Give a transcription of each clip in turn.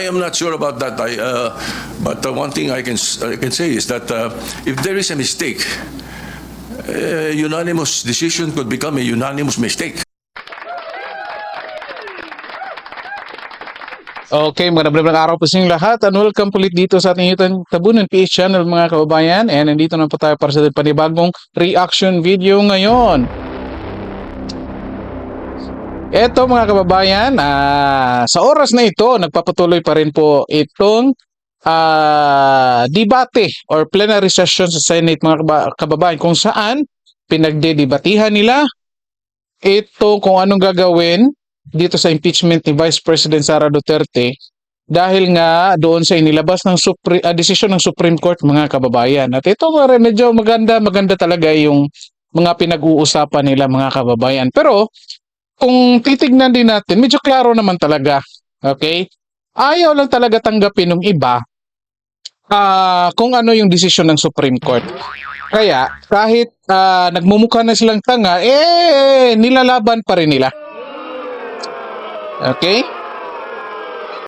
I am not sure about that. I, uh, but uh, one thing I can I can say is that uh, if there is a mistake, a unanimous decision could become a unanimous mistake. Okay, magandang araw po sa inyong lahat and welcome ulit dito sa ating YouTube Tabunan PH channel mga kababayan and nandito na po tayo para sa panibagong reaction video ngayon. Eto mga kababayan, ah, sa oras na ito, nagpapatuloy pa rin po itong ah, debate or plenary session sa Senate mga kaba- kababayan kung saan pinagdedebatihan nila ito kung anong gagawin dito sa impeachment ni Vice President Sara Duterte dahil nga doon sa inilabas ng Supre- ah, desisyon ng Supreme Court mga kababayan. At ito medyo maganda maganda talaga yung mga pinag-uusapan nila mga kababayan. Pero kung titignan din natin, medyo klaro naman talaga. Okay? Ayaw lang talaga tanggapin ng iba ah, kung ano yung desisyon ng Supreme Court. Kaya kahit ah, nagmumukha na silang tanga, eh nilalaban pa rin nila. Okay?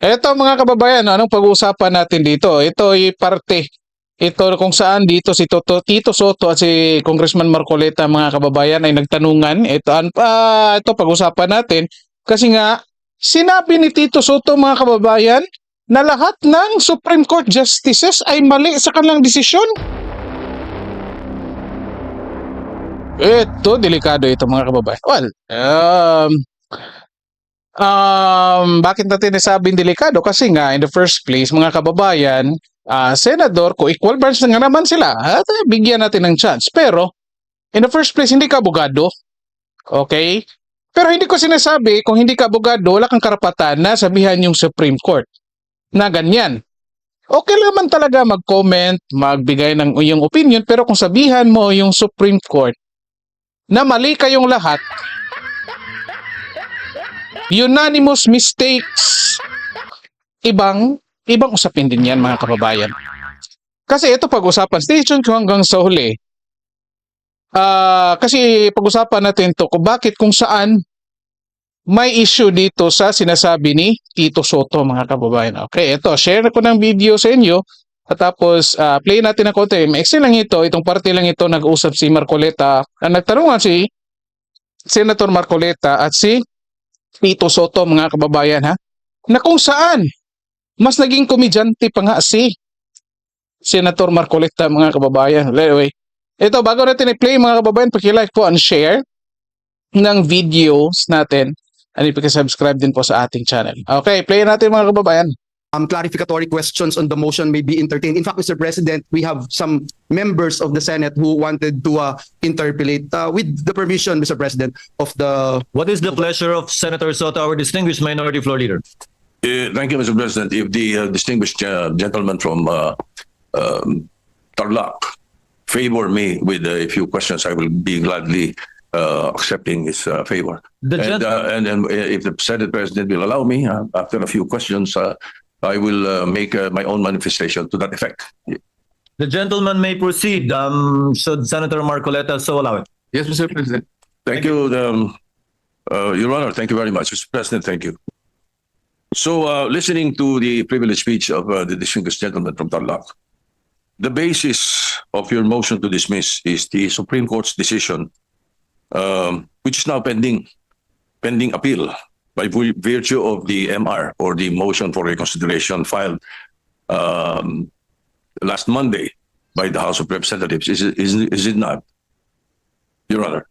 Ito mga kababayan, anong pag-uusapan natin dito? Ito ay parte. Ito kung saan dito si Toto, Tito Soto at si Congressman Marcoleta mga kababayan ay nagtanungan. Ito, ah, ito pag-usapan natin kasi nga sinabi ni Tito Soto mga kababayan na lahat ng Supreme Court justices ay mali sa kanilang desisyon. Ito, delikado ito mga kababayan. Well, um, um, bakit natin nasabing delikado? Kasi nga, in the first place, mga kababayan, ah, senador, ko equal branch na nga naman sila, at eh, bigyan natin ng chance. Pero, in the first place, hindi ka abogado. Okay? Pero hindi ko sinasabi, kung hindi ka abogado, wala kang karapatan na sabihan yung Supreme Court na ganyan. Okay naman talaga mag-comment, magbigay ng iyong opinion, pero kung sabihan mo yung Supreme Court na mali kayong lahat, unanimous mistakes, ibang ibang usapin din yan mga kababayan. Kasi ito pag-usapan, station ko hanggang sa huli. Ah, kasi pag-usapan natin to kung bakit kung saan may issue dito sa sinasabi ni Tito Soto mga kababayan. Okay, ito, share ko ng video sa inyo at tapos ah, play natin ng konti. Maiksi lang ito, itong parte lang ito nag-usap si Marcoleta. Ang nagtanungan si Senator Marcoleta at si Tito Soto mga kababayan ha, na kung saan mas naging komedyante pa nga si Senator Marcoleta mga kababayan. Anyway, ito bago natin i-play mga kababayan, paki-like po and share ng videos natin and i-subscribe din po sa ating channel. Okay, play natin mga kababayan. um, clarificatory questions on the motion may be entertained. In fact, Mr. President, we have some members of the Senate who wanted to uh, interpolate, uh, with the permission, Mr. President, of the What is the pleasure of Senator Soto, our distinguished minority floor leader? Uh, thank you, Mr. President. If the uh, distinguished uh, gentleman from uh, um, Tarlac favor me with a few questions, I will be gladly uh, accepting his uh, favor. The And, gent- uh, and, and if the Senate President will allow me, uh, after a few questions, uh, I will uh, make uh, my own manifestation to that effect. The gentleman may proceed, um, should Senator Marcoleta so allow it. Yes, Mr. President. Thank you, um, uh, Your Honor. Thank you very much. Mr. President, thank you. So, uh, listening to the privileged speech of uh, the distinguished gentleman from Tarlac, the basis of your motion to dismiss is the Supreme Court's decision, um, which is now pending, pending appeal by vir- virtue of the MR or the motion for reconsideration filed um, last Monday by the House of Representatives. Is it, is, is it not, Your Honor?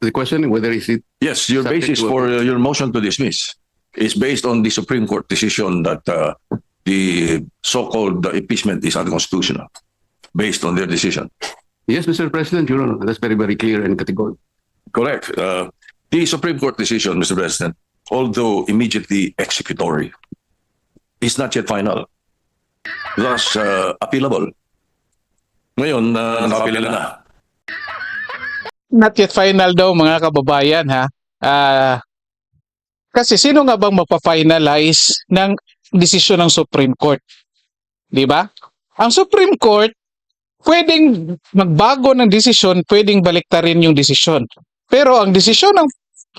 The question whether is it Yes, your Subject basis to a- for uh, your motion to dismiss is based on the Supreme Court decision that uh, the so-called impeachment is unconstitutional, based on their decision. yes, Mr. President, Your Honor, that's very very clear and categorical. Correct. Uh, the Supreme Court decision, Mr. President, although immediately executory, is not yet final. Thus, uh, appealable. Ngayon, uh, nakapila na. Not yet final daw mga kababayan ha. Ah, kasi sino nga bang magpa-finalize ng desisyon ng Supreme Court? 'Di ba? Ang Supreme Court pwedeng magbago ng desisyon, pwedeng baliktarin yung desisyon. Pero ang desisyon ng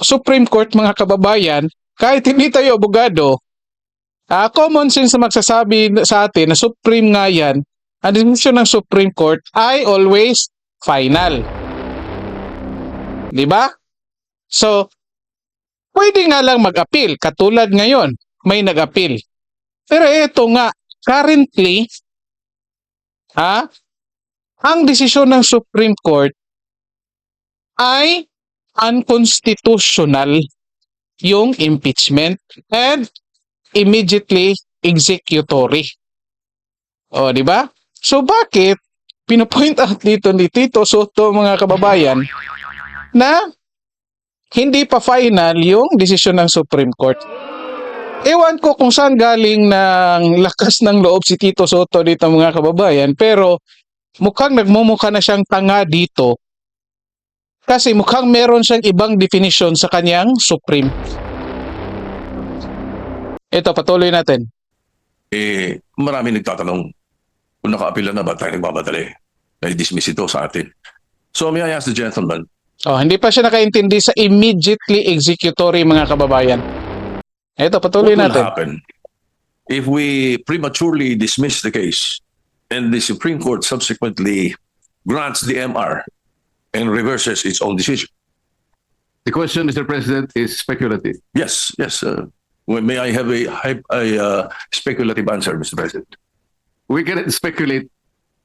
Supreme Court mga kababayan kahit hindi tayo abogado, ah common sense magsasabi sa atin na Supreme nga yan, ang desisyon ng Supreme Court ay always final. Di ba? So, pwede nga lang mag-appeal. Katulad ngayon, may nag-appeal. Pero ito nga, currently, ha, ang desisyon ng Supreme Court ay unconstitutional yung impeachment and immediately executory. O, di ba? So, bakit pinopoint out dito ni Tito Soto mga kababayan na hindi pa final yung desisyon ng Supreme Court. Ewan ko kung saan galing ng lakas ng loob si Tito Soto dito mga kababayan pero mukhang nagmumukha na siyang tanga dito kasi mukhang meron siyang ibang definition sa kanyang Supreme. Ito, patuloy natin. Eh, marami nagtatanong kung naka-apila na ba tayo nagmamadali na i-dismiss ito sa atin. So may I ask the gentleman, Oh, hindi pa siya nakaintindi sa immediately executory mga kababayan. Ito, patuloy what will natin. happen if we prematurely dismiss the case and the Supreme Court subsequently grants the MR and reverses its own decision? The question, Mr. President, is speculative. Yes, yes. Uh, may I have a, a uh, speculative answer, Mr. President? We cannot speculate.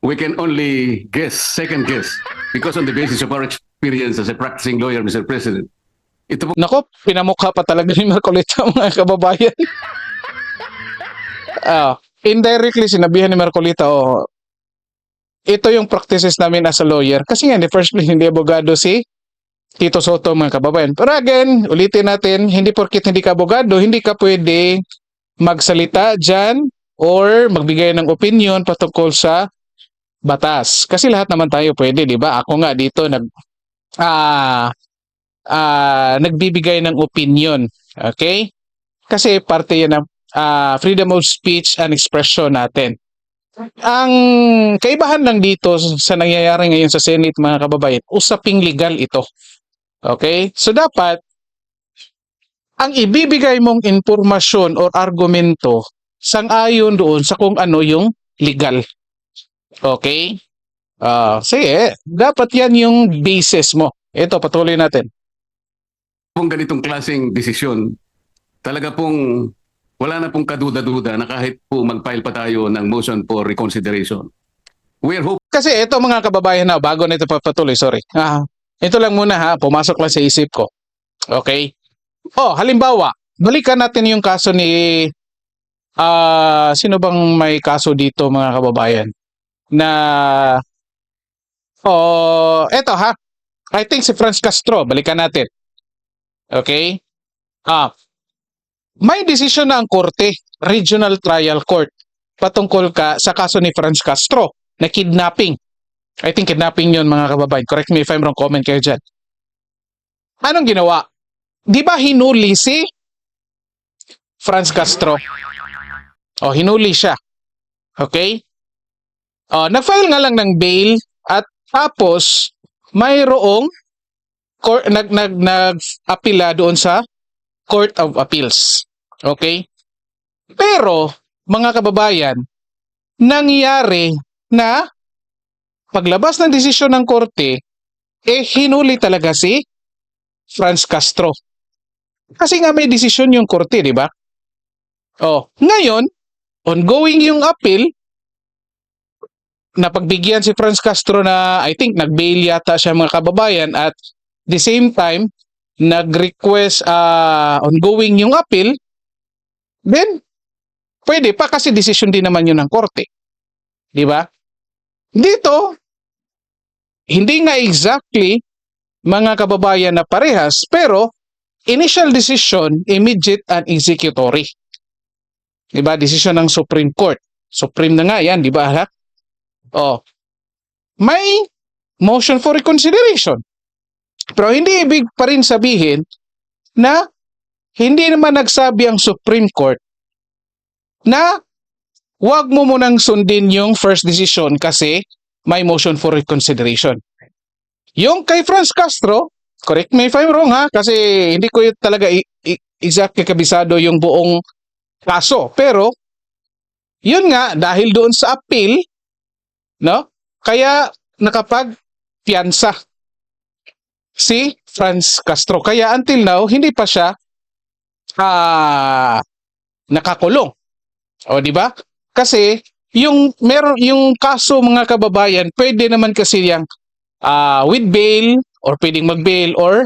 We can only guess, second guess, because on the basis of our experience as a practicing lawyer, Mr. President, ito po Nako, pinamukha pa talaga ni Marcolita mga kababayan. Ah, indirectly sinabihan ni Marcolita, oh, ito yung practices namin as a lawyer. Kasi nga, in the first place, hindi abogado si Tito Soto mga kababayan. Pero again, ulitin natin, hindi porkit hindi ka abogado, hindi ka pwede magsalita dyan or magbigay ng opinion patungkol sa batas. Kasi lahat naman tayo pwede, di ba? Ako nga dito nag ah ah, nagbibigay ng opinion. Okay? Kasi parte yan ng ah, freedom of speech and expression natin. Ang kaibahan lang dito sa nangyayari ngayon sa Senate mga kababayan, usaping legal ito. Okay? So dapat ang ibibigay mong impormasyon or argumento sang-ayon doon sa kung ano yung legal. Okay? Ah, sige, dapat yan yung basis mo. Ito, patuloy natin. pong ganitong klaseng desisyon, talaga pong wala na pong kaduda-duda na kahit po mag-file pa tayo ng motion for reconsideration. We are hoping Kasi ito mga kababayan na, bago na ito papatuloy, sorry. Ah, ito lang muna ha, pumasok lang sa isip ko. Okay? Oh, halimbawa, balikan natin yung kaso ni ah sino bang may kaso dito mga kababayan na oh, eto ha. I think si Franz Castro, balikan natin. Okay? Ah, may desisyon na ang korte, Regional Trial Court, patungkol ka sa kaso ni Franz Castro na kidnapping. I think kidnapping yun mga kababayan. Correct me if I'm wrong, comment kayo dyan. Anong ginawa? Di ba hinuli si Franz Castro? O, hinuli siya. Okay? O, nag-file nga lang ng bail tapos mayroong court, nag, nag, nag-apila doon sa Court of Appeals. Okay? Pero, mga kababayan, nangyari na paglabas ng desisyon ng korte, eh hinuli talaga si Franz Castro. Kasi nga may desisyon yung korte, di ba? Oh, ngayon, ongoing yung appeal, napagbigyan si Franz Castro na I think nag-bail yata siya mga kababayan at the same time, nag-request ah, ongoing yung appeal, then pwede pa kasi desisyon din naman yun ng korte. Di ba? Dito, hindi nga exactly mga kababayan na parehas, pero initial decision, immediate and executory. Di ba? Decision ng Supreme Court. Supreme na nga yan, di ba? Oh. May motion for reconsideration. Pero hindi ibig pa rin sabihin na hindi naman nagsabi ang Supreme Court na wag mo munang sundin yung first decision kasi may motion for reconsideration. Yung kay Franz Castro, correct me if I'm wrong ha, kasi hindi ko yun talaga exactly kabisado yung buong kaso. Pero, yun nga, dahil doon sa appeal, no? Kaya nakapag piyansa si Franz Castro. Kaya until now, hindi pa siya ah nakakulong. O di ba? Kasi yung meron yung kaso mga kababayan, pwede naman kasi yang ah, with bail or pwedeng mag-bail or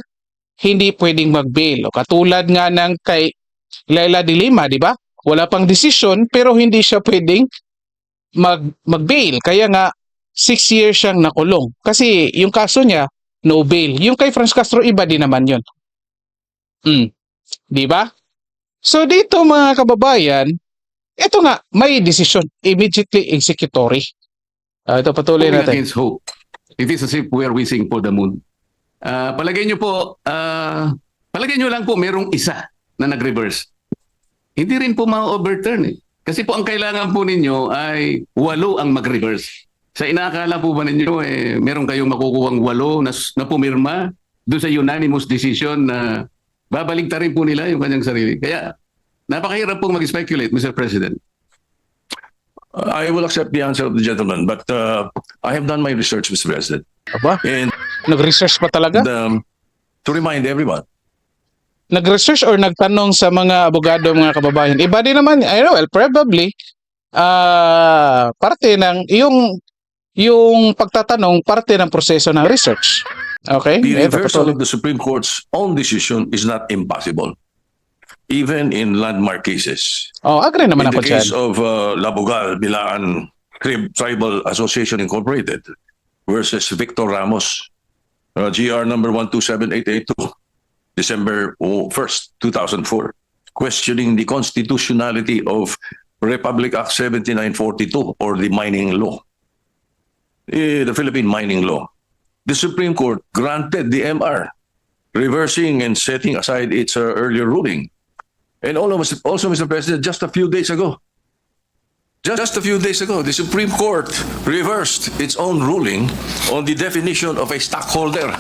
hindi pwedeng mag-bail. O katulad nga ng kay Laila de Lima, di ba? Wala pang desisyon pero hindi siya pwedeng mag mag-bail. Kaya nga six years siyang nakulong. Kasi yung kaso niya, no bail. Yung kay Franz Castro, iba din naman yun. Mm. Di ba? So dito mga kababayan, ito nga, may desisyon. Immediately executory. Ah, ito patuloy natin. against hope. It is as if we are wishing for the moon. Ah, palagay nyo po, ah, palagay nyo lang po merong isa na nag-reverse. Hindi rin po ma-overturn eh. Kasi po ang kailangan po ninyo ay walo ang mag-reverse. Sa inaakala po ba ninyo, eh, meron kayong makukuhang walo na, na pumirma doon sa unanimous decision na babalik rin po nila yung kanyang sarili. Kaya napakahirap pong mag-speculate, Mr. President. I will accept the answer of the gentleman, but uh, I have done my research, Mr. President. Aba, And nag-research pa talaga? um, to remind everyone, Nag-research or nagtanong sa mga abogado, mga kababayan? Iba din naman, I know, well, probably, ah parte ng, yung, yung pagtatanong, parte ng proseso ng research. Okay? the reversal of the Supreme Court's own decision is not impossible, even in landmark cases. Oh, agree naman In ako the dyan. case of uh, Labugal, Bilaan Tribal Association Incorporated versus Victor Ramos, uh, GR number 127882, December 1st, 2004, questioning the constitutionality of Republic Act 7942 or the mining law, eh, the Philippine mining law. The Supreme Court granted the MR, reversing and setting aside its uh, earlier ruling. And almost, also, Mr. President, just a few days ago, just a few days ago, the Supreme Court reversed its own ruling on the definition of a stockholder.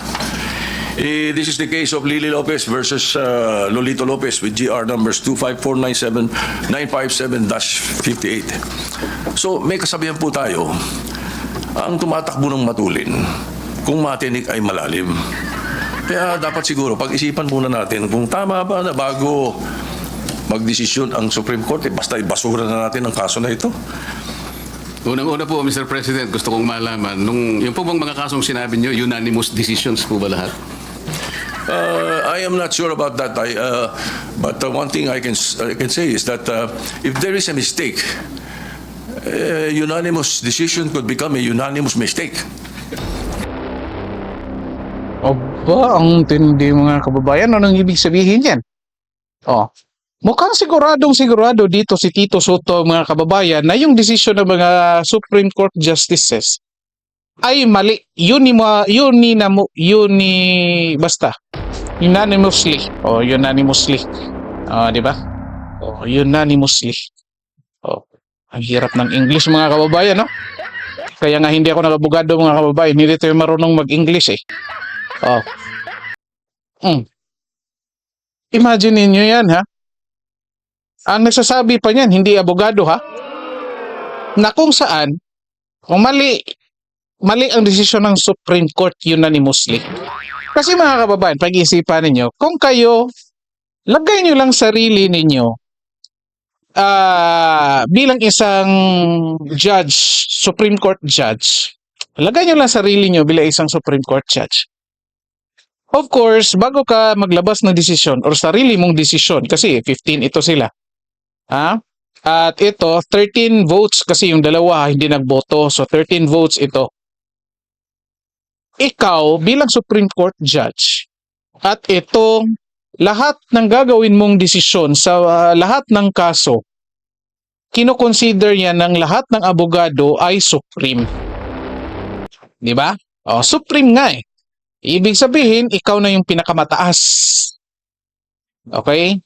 Eh, this is the case of Lily Lopez versus uh, Lolito Lopez with GR numbers 25497, 957-58. So may kasabihan po tayo, ang tumatakbo ng matulin, kung matinik ay malalim. Kaya dapat siguro pag-isipan muna natin kung tama ba na bago magdesisyon ang Supreme Court, eh, basta ibasura na natin ang kaso na ito. Unang-una po, Mr. President, gusto kong malaman, nung yung po bang mga kasong sinabi nyo, unanimous decisions po ba lahat? Uh, I am not sure about that. I, uh, but uh, one thing I can I can say is that uh, if there is a mistake, uh, unanimous decision could become a unanimous mistake. Aba, ang tindi mga kababayan. Anong ibig sabihin yan? Oh. Mukhang siguradong sigurado dito si Tito Soto mga kababayan na yung desisyon ng mga Supreme Court Justices ay mali. Uni, uni, uni, basta. Unanimously. O, unanimously. O, di ba? O, unanimously. O, ang hirap ng English mga kababayan, no? Kaya nga hindi ako nagabugado mga kababayan. Hindi tayo marunong mag-English eh. Oh. Mm. Imagine ninyo yan, ha? Ang nagsasabi pa niyan, hindi abogado, ha? Na kung saan, kung mali, mali ang desisyon ng Supreme Court unanimously. Kasi mga kababayan, pag-isipan ninyo, kung kayo, lagay nyo lang sarili ninyo ah bilang isang judge, Supreme Court judge, lagay nyo lang sarili nyo bilang isang Supreme Court judge. Of course, bago ka maglabas ng desisyon or sarili mong desisyon, kasi 15 ito sila. Ha? At ito, 13 votes kasi yung dalawa hindi nagboto. So 13 votes ito. Ikaw bilang Supreme Court judge at itong lahat ng gagawin mong desisyon sa ah, lahat ng kaso, kinoconsider yan ng lahat ng abogado ay supreme. Di ba? O, supreme nga eh. Ibig sabihin, ikaw na yung pinakamataas. Okay?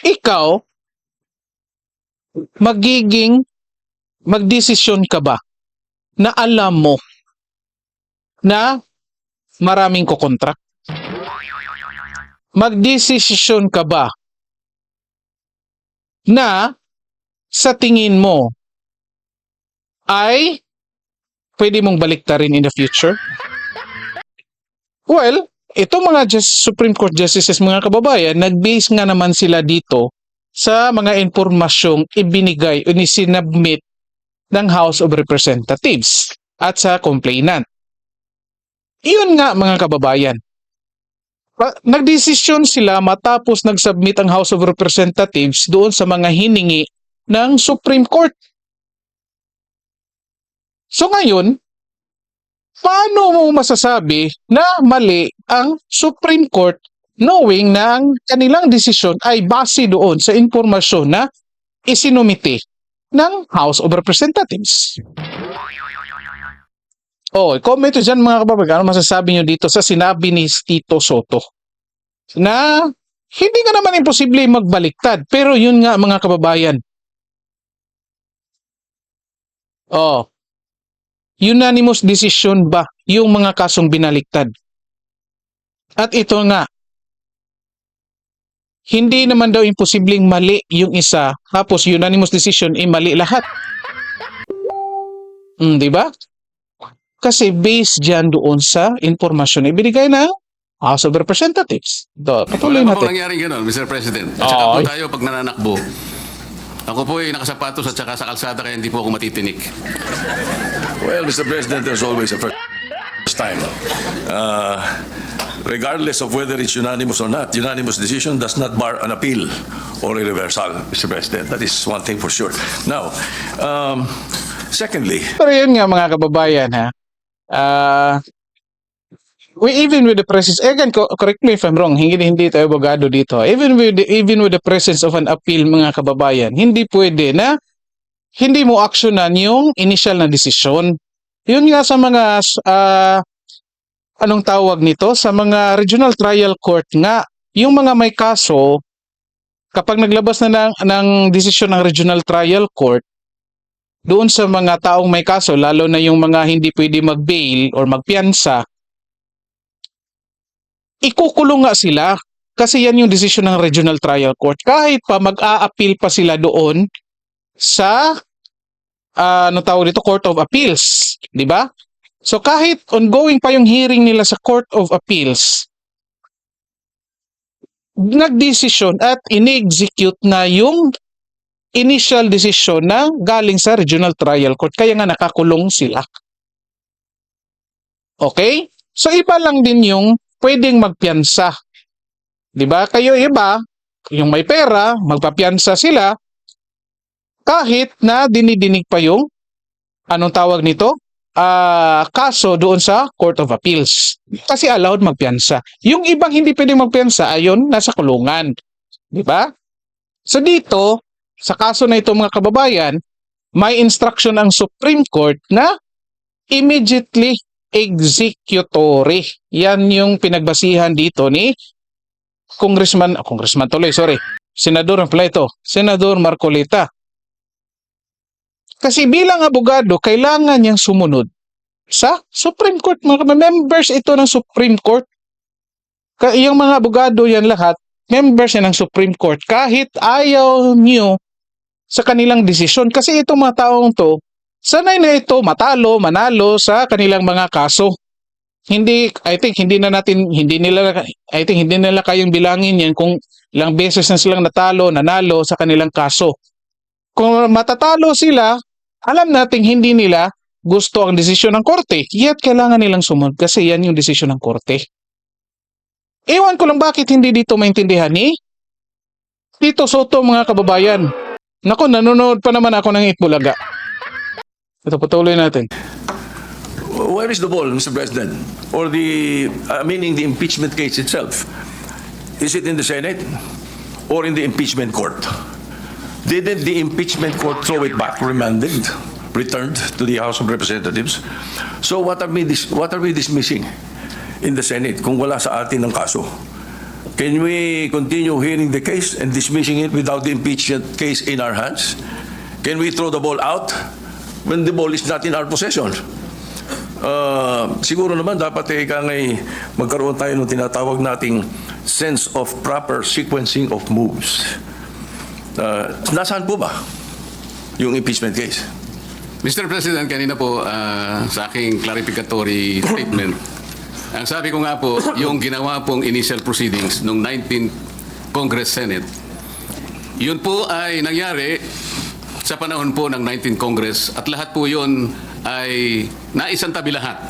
Ikaw, magiging, magdesisyon ka ba na alam mo na maraming kukontract? magdesisyon ka ba na sa tingin mo ay pwede mong baliktarin in the future? Well, ito mga just, Supreme Court Justices mga kababayan, nag-base nga naman sila dito sa mga impormasyong ibinigay o sinabmit ng House of Representatives at sa complainant. Iyon nga mga kababayan. Nagdesisyon sila matapos nag-submit ang House of Representatives doon sa mga hiningi ng Supreme Court. So ngayon, paano mo masasabi na mali ang Supreme Court knowing na ang kanilang desisyon ay base doon sa impormasyon na isinumite ng House of Representatives? Oh, comment nyo dyan mga kababayan. Ano masasabi nyo dito sa sinabi ni Tito Soto? Na hindi nga naman imposible magbaliktad. Pero yun nga mga kababayan. Oh, unanimous decision ba yung mga kasong binaliktad? At ito nga, hindi naman daw imposibleng mali yung isa, tapos unanimous decision ay mali lahat. Hmm, di ba? Kasi based dyan doon sa impormasyon na ibinigay ng House of Representatives. Do, patuloy Wala natin. nangyaring gano'n, Mr. President. At saka po Ay. tayo pag nananakbo. Ako po ay nakasapatos at saka sa kalsada kaya hindi po ako matitinik. Well, Mr. President, there's always a first time. Uh, regardless of whether it's unanimous or not, unanimous decision does not bar an appeal or a reversal, Mr. President. That is one thing for sure. Now, um, secondly, Pero yun nga mga kababayan ha. Ah, we even with the presence, again, co- correct me if I'm wrong, hindi hindi tayo abogado dito. Even with the, even with the presence of an appeal mga kababayan, hindi pwede na hindi mo aksyonan yung initial na desisyon. Yun nga sa mga ah, anong tawag nito sa mga regional trial court nga yung mga may kaso kapag naglabas na ng, ng desisyon ng regional trial court doon sa mga taong may kaso, lalo na yung mga hindi pwede mag-bail or magpiyansa, ikukulong nga sila kasi yan yung desisyon ng Regional Trial Court. Kahit pa mag-a-appeal pa sila doon sa ah, ano tawag dito, Court of Appeals, di ba? So kahit ongoing pa yung hearing nila sa Court of Appeals, nagdesisyon at in-execute na yung initial decision na galing sa Regional Trial Court. Kaya nga nakakulong sila. Okay? So iba lang din yung pwedeng magpiyansa. 'Di ba? Kayo iba, yung may pera, magpapiyansa sila kahit na dinidinig pa yung anong tawag nito? Ah, kaso doon sa Court of Appeals. Kasi allowed magpiyansa. Yung ibang hindi pwedeng magpiyansa ayon nasa kulungan. 'Di ba? So dito, sa kaso na ito mga kababayan, may instruction ang Supreme Court na immediately executory. Yan yung pinagbasihan dito ni Congressman, ah, Congressman tuloy, sorry. Senador ito, Senador Marcolita. Kasi bilang abogado, kailangan niyang sumunod sa Supreme Court. Mga members ito ng Supreme Court. Yung mga abogado yan lahat, members yan ng Supreme Court. Kahit ayaw niyo sa kanilang desisyon. Kasi itong mga taong to, sanay na ito matalo, manalo sa kanilang mga kaso. Hindi, I think, hindi na natin, hindi nila, I think, hindi nila kayang bilangin yan kung ilang beses na silang natalo, nanalo sa kanilang kaso. Kung matatalo sila, alam nating hindi nila gusto ang desisyon ng korte. Yet kailangan nilang sumunod kasi yan yung desisyon ng korte. Ewan ko lang bakit hindi dito maintindihan ni Tito Soto mga kababayan. Nako, nanonood pa naman ako ng Itbulaga. Ito, patuloy natin. where is the ball, Mr. President? Or the, uh, meaning the impeachment case itself? Is it in the Senate or in the impeachment court? Didn't the impeachment court throw it back, remanded, returned to the House of Representatives? So what are we, dis- what are we dismissing in the Senate kung wala sa atin ang kaso? Can we continue hearing the case and dismissing it without the impeachment case in our hands? Can we throw the ball out when the ball is not in our possession? Uh, siguro naman dapat eh kang ay magkaroon tayo ng tinatawag nating sense of proper sequencing of moves. Uh, nasaan po ba yung impeachment case? Mr. President, kanina po ah, sa aking clarificatory statement, ang sabi ko nga po, yung ginawa pong initial proceedings nung 19th Congress Senate, yun po ay nangyari sa panahon po ng 19th Congress at lahat po yun ay naisantabi lahat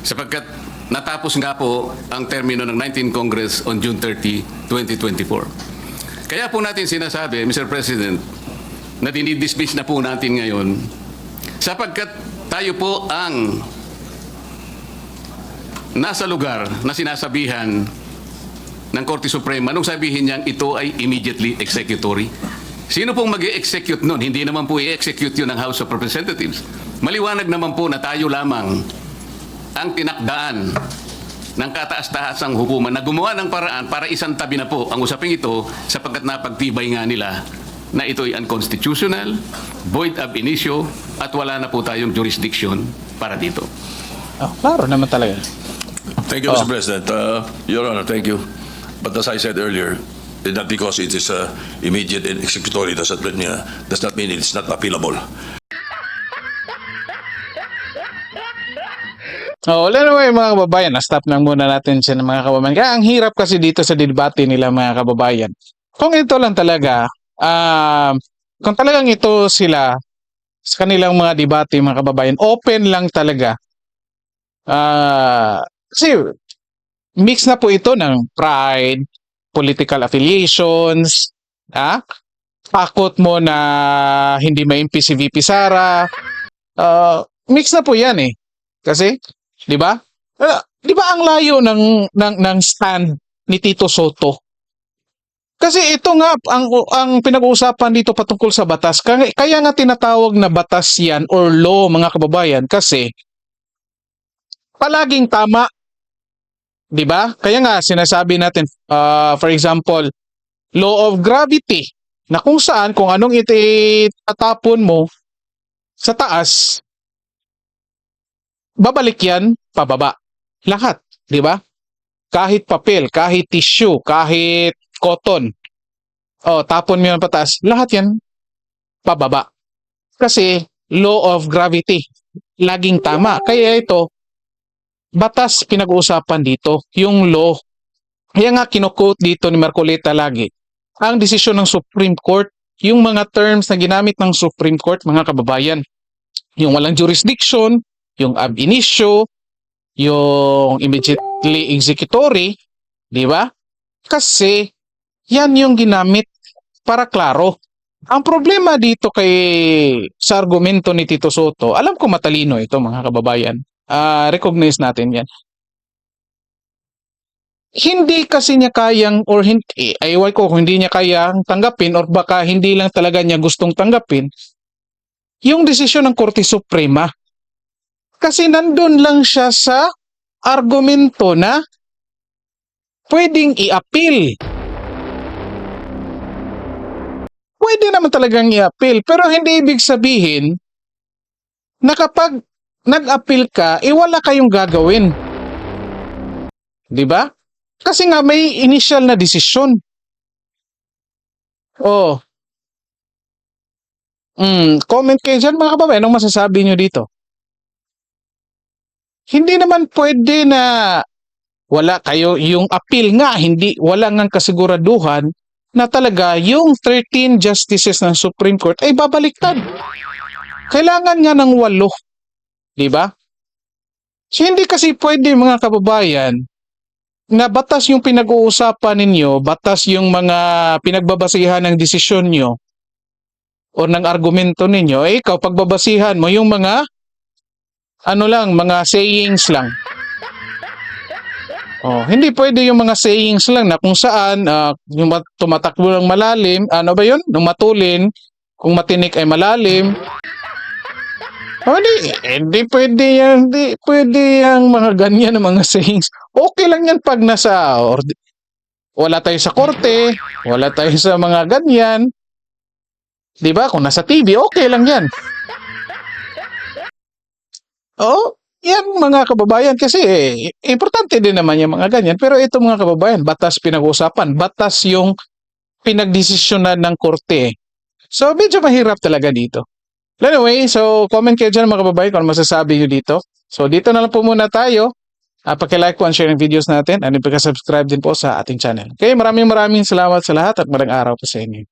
sapagkat natapos nga po ang termino ng 19th Congress on June 30, 2024. Kaya po natin sinasabi, Mr. President, na dinidismiss na po natin ngayon sapagkat tayo po ang nasa lugar na sinasabihan ng Korte Suprema nung sabihin niyang ito ay immediately executory. Sino pong mag execute nun? Hindi naman po i-execute yun ng House of Representatives. Maliwanag naman po na tayo lamang ang tinakdaan ng kataas-taasang hukuman na gumawa ng paraan para isang tabi na po ang usaping ito sapagkat napagtibay nga nila na ito ay unconstitutional, void ab initio, at wala na po tayong jurisdiction para dito. Oh, klaro naman talaga. Thank you, Oh. Mr. President. Uh, Your Honor, thank you. But as I said earlier, not because it is uh, immediate and executory does not mean, uh, does not mean it's not appealable. Oh, well, anyway, mga kababayan, na-stop lang muna natin siya ng mga kababayan. Kaya ang hirap kasi dito sa debate nila mga kababayan. Kung ito lang talaga, ah, kung talagang ito sila sa kanilang mga debate mga kababayan, open lang talaga. Ah, kasi mix na po ito ng pride, political affiliations, ah, takot mo na hindi maimpi si VP Sara. Ah, mix na po 'yan eh. Kasi 'di ba? Ah, 'di ba ang layo ng ng ng stand ni Tito Soto? Kasi ito nga ang ang pinag-uusapan dito patungkol sa batas. Kaya, kaya nga tinatawag na batas 'yan or law mga kababayan kasi palaging tama. 'Di ba? Kaya nga sinasabi natin ah, for example, law of gravity na kung saan kung anong itatapon mo sa taas babalik yan pababa. Lahat, di ba? Kahit papel, kahit tissue, kahit cotton. O, tapon mo yan pataas. Lahat yan pababa. Kasi law of gravity. Laging tama. Kaya ito, batas pinag-uusapan dito. Yung law. Kaya nga kinukote dito ni Marcoleta lagi. Ang desisyon ng Supreme Court, yung mga terms na ginamit ng Supreme Court, mga kababayan. Yung walang jurisdiction, yung ab initio, yung immediately executory, di ba? Kasi yan yung ginamit para klaro. Ang problema dito kay sa argumento ni Tito Soto, alam ko matalino ito mga kababayan. Ah, recognize natin yan. Hindi kasi niya kayang or hindi, aywan ko kung hindi niya kayang tanggapin or baka hindi lang talaga niya gustong tanggapin yung desisyon ng Korte Suprema kasi nandun lang siya sa argumento na pwedeng i-appeal. Pwede naman talagang i-appeal, pero hindi ibig sabihin na kapag nag-appeal ka, eh kayong gagawin. 'Di ba? Kasi nga may initial na desisyon. Oh. Mm, comment kayo dyan mga kababayan, anong masasabi nyo dito? Hindi naman pwede na wala kayo yung appeal nga hindi wala ngang kasiguraduhan na talaga yung 13 justices ng Supreme Court ay babaliktad. Kailangan nga ng walo. 'Di ba? So, hindi kasi pwede mga kababayan na batas yung pinag-uusapan ninyo, batas yung mga pinagbabasihan ng desisyon nyo o ng argumento ninyo, eh ikaw pagbabasihan mo yung mga ano lang, mga sayings lang. Oh, hindi pwede yung mga sayings lang na kung saan ah, yung mat- tumatakbo ng malalim, ano ba yun? Nung matulin, kung matinik ay malalim. Oh, hindi, hindi pwede yan, hindi pwede yung mga ganyan na mga sayings. Okay lang yan pag nasa, or, wala tayo sa korte, wala tayo sa mga ganyan. 'Di ba? Kung nasa TV, okay lang 'yan. Oo. yan mga kababayan kasi eh, importante din naman yung mga ganyan. Pero ito mga kababayan, batas pinag-usapan, batas yung pinagdesisyonan ng korte. So medyo mahirap talaga dito. Anyway, so comment kayo dyan mga kababayan kung ano masasabi nyo dito. So dito na lang po muna tayo. Uh, paki-like po and share ng videos natin and pagka-subscribe din po sa ating channel. Okay, maraming maraming salamat sa lahat at magandang araw po sa inyo.